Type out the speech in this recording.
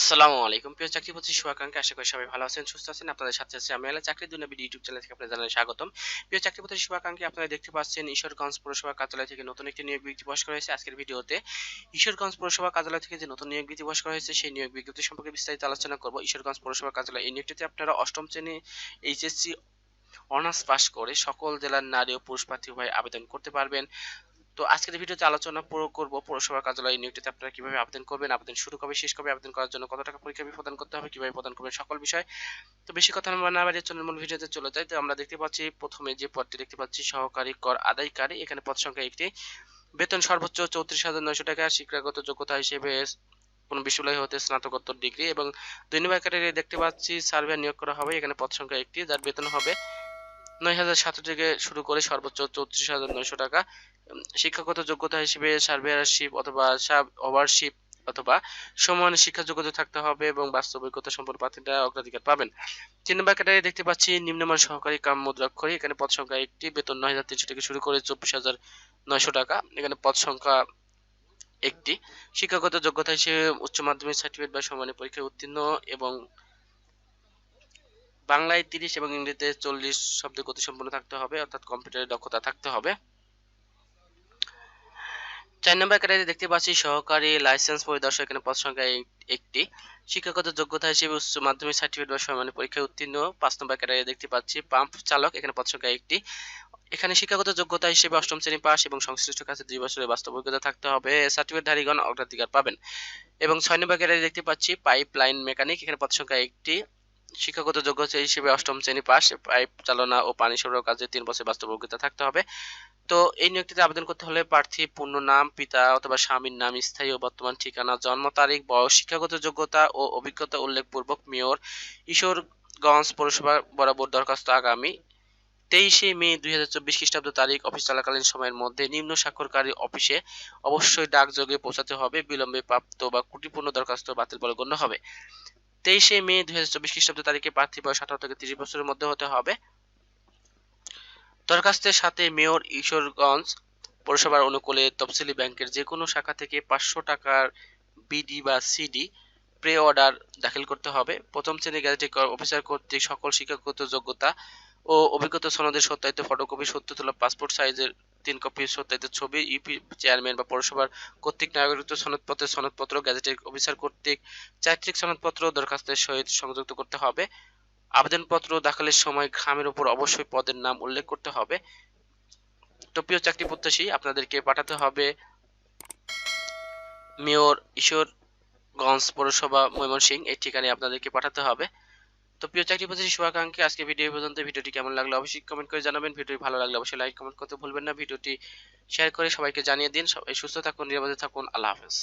আসসালামু আলাইকুম। প্রিয় চাকরি প্রতি শুভাকাঙ্ক্ষী, আশা করি সবাই ভালো আছেন, সুস্থ আছেন। আপনাদের সাথে আছে আমি আলা চাকরি দুনিয়া বিডি ইউটিউব চ্যানেল থেকে আপনাদের জানাই স্বাগতম। প্রিয় চাকরি প্রতি শুভাকাঙ্ক্ষী, আপনারা দেখতে পাচ্ছেন ঈশ্বরগঞ্জ পৌরসভা কার্যালয় থেকে নতুন একটি নিয়োগ বিজ্ঞপ্তি প্রকাশ করা হয়েছে। আজকের ভিডিওতে ঈশ্বরগঞ্জ পৌরসভা কার্যালয় থেকে যে নতুন নিয়োগ বিজ্ঞপ্তি প্রকাশ করা হয়েছে, সেই নিয়োগ বিজ্ঞপ্তি সম্পর্কে বিস্তারিত আলোচনা করব। ঈশ্বরগঞ্জ পৌরসভা কার্যালয় এই নিয়োগটিতে আপনারা অষ্টম শ্রেণি এইচএসসি অনার্স পাস করে সকল জেলার নারী ও পুরুষ প্রার্থী উভয় আবেদন করতে পারবেন। তো আজকের ভিডিওতে আলোচনা পুরো করব। পৌরসভা কার্যালয় নিয়োগটিতে আপনারা কীভাবে আবেদন করবেন, আবেদন শুরু কবে, শেষ কবে, আবেদন করার জন্য কত টাকা পরীক্ষা প্রদান করতে হবে, কীভাবে প্রদান করবেন সকল বিষয়। তো বেশি কথা না বাড়িয়ে চলুন, মূল ভিডিওতে চলে যাই। তো আমরা দেখতে পাচ্ছি, প্রথমে যে পদটি দেখতে পাচ্ছি, সহকারী কর আদায়কারী। এখানে পদ সংখ্যা একটি। বেতন সর্বোচ্চ চৌত্রিশ হাজার নয়শো টাকা, শিক্ষাগত যোগ্যতা হিসেবে কোন বিশ্ববিদ্যালয় হতে স্নাতকোত্তর ডিগ্রি এবং দুই নম্বর দেখতে পাচ্ছি, সার্ভে নিয়োগ করা হবে। এখানে পদ সংখ্যা একটি, যার বেতন হবে নয় হাজার সাতশো থেকে শুরু করে সর্বোচ্চ চৌত্রিশ হাজার নয়শো টাকা। শিক্ষাগত যোগ্যতা হিসেবে সার্ভেয়ারশিপ অথবা সাব ওভারশিপ অথবা সমান শিক্ষা যোগ্যতা থাকতে হবে এবং বাস্তব অভিজ্ঞতা সম্পন্ন প্রার্থীরা অগ্রাধিকার পাবেন। তিন নম্বর ক্যাটাগরি দেখতে পাচ্ছি নিম্নমান সহকারী কাম মুদ্রাক্ষরী। এখানে পদ সংখ্যা একটি, বেতন নয় হাজার তিনশো থেকে শুরু করে চব্বিশ হাজার নয়শো টাকা। এখানে পদ সংখ্যা একটি। শিক্ষাগত যোগ্যতা হিসেবে উচ্চ মাধ্যমিক সার্টিফিকেট বা সমানের পরীক্ষায় উত্তীর্ণ এবং বাংলায় তিরিশ এবং ইংরেজিতে চল্লিশ শব্দ গতিসম্পন্ন থাকতে হবে, অর্থাৎ কম্পিউটারের দক্ষতা থাকতে হবে। চার নম্বর ক্যাটাগরি দেখতে পাচ্ছি সহকারী লাইসেন্স পরিদর্শক এখানে পদ সংখ্যা একটি। শিক্ষাগত যোগ্যতা হিসেবে উচ্চ মাধ্যমিক সার্টিফিকেট বা সমানের পরীক্ষায় উত্তীর্ণ। পাঁচ নম্বর ক্যাটাগরি দেখতে পাচ্ছি পাম্প চালক, এখানে পদ সংখ্যা একটি। এখানে শিক্ষাগত যোগ্যতা হিসেবে অষ্টম শ্রেণি পাস এবং সংশ্লিষ্ট কাছে দুই বছরের বাস্তব অভিজ্ঞতা থাকতে হবে। সার্টিফিকেট ধারীগণ অগ্রাধিকার পাবেন। এবং ছয় নম্বর ক্যাটাগরি দেখতে পাচ্ছি পাইপ লাইন মেকানিক এখানে পদ সংখ্যা একটি। শিক্ষাগত যোগ্যতা হিসেবে অষ্টম শ্রেণি পাস পাইপ চালনা ও পানি সরবরাহ কাজে তিন বছর বাস্তব অভিজ্ঞতা থাকতে হবে। তো এই নিয়োগটিতে আবেদন করতে হলে প্রার্থী, পূর্ণ নাম, পিতা অথবা স্বামীর নাম, স্থায়ী ও বর্তমান ঠিকানা, জন্ম তারিখ, বয়স, শিক্ষাগত যোগ্যতা ও অভিজ্ঞতা উল্লেখপূর্বক মেয়র ঈশ্বরগঞ্জ পৌরসভা বরাবর দরখাস্ত আগামী তেইশে মে দুই হাজার চব্বিশ খ্রিস্টাব্দ তারিখ অফিস চলাকালীন সময়ের মধ্যে নিম্ন স্বাক্ষরকারী অফিসে অবশ্যই ডাকযোগে পৌঁছাতে হবে, বিলম্বে প্রাপ্ত বা কুটিপূর্ণ দরখাস্ত বাতিল বলে গণ্য হবে। তেইশে মে দুই হাজার চব্বিশ খ্রিস্টাব্দ তারিখে প্রার্থী বয়স আঠারো থেকে তিরিশ বছরের মধ্যে হতে হবে। দরখাস্তের সাথে মেয়র ঈশ্বরগঞ্জ পৌরসভার অনুকূলে তফসিলি ব্যাংকের যে কোনো শাখা থেকে পাঁচশো টাকার বিডি বা সিডি প্রে অর্ডার দাখিল করতে হবে। প্রথম শ্রেণি গ্যাজেটিক অফিসার কর্তৃক সকল শিক্ষাগত যোগ্যতা ও অভিজ্ঞতা সনদের সত্যায়িত ফটোকপি সত্য তোলা পাসপোর্ট সাইজের তিন কপি, সত্যায়িত ছবি, ইউপি চেয়ারম্যান বা পৌরসভার কর্তৃক নাগরিকত্ব সনদপত্রের সনদপত্র গ্যাজেটের অফিসার কর্তৃক চারিত্রিক সনদপত্র দরখাস্তের সহিত সংযুক্ত করতে হবে। আবেদনপত্র দাখিলের সময় খামের উপর অবশ্যই পদের নাম উল্লেখ করতে হবে। প্রিয় চাকরি প্রত্যাশী, আপনাদেরকে পাঠাতে হবে মেয়র ঈশ্বরগঞ্জ পৌরসভা ময়মনসিংহ, এই ঠিকানায় আপনাদেরকে পাঠাতে হবে। তো প্রিয় চাকরি প্রত্যাশী, শুভাকাঙ্ক্ষী আজকে ভিডিও পর্যন্ত। ভিডিওটি কেমন লাগল অবশ্যই কমেন্ট করে জানাবেন। ভিডিওটি ভালো লাগলে অবশ্যই লাইক কমেন্ট করতে ভুলবেন না। ভিডিওটি শেয়ার করে সবাইকে জানিয়ে দিন। সবাই সুস্থ থাকুন, নিরাপদে থাকুন। আল্লাহ হাফেজ।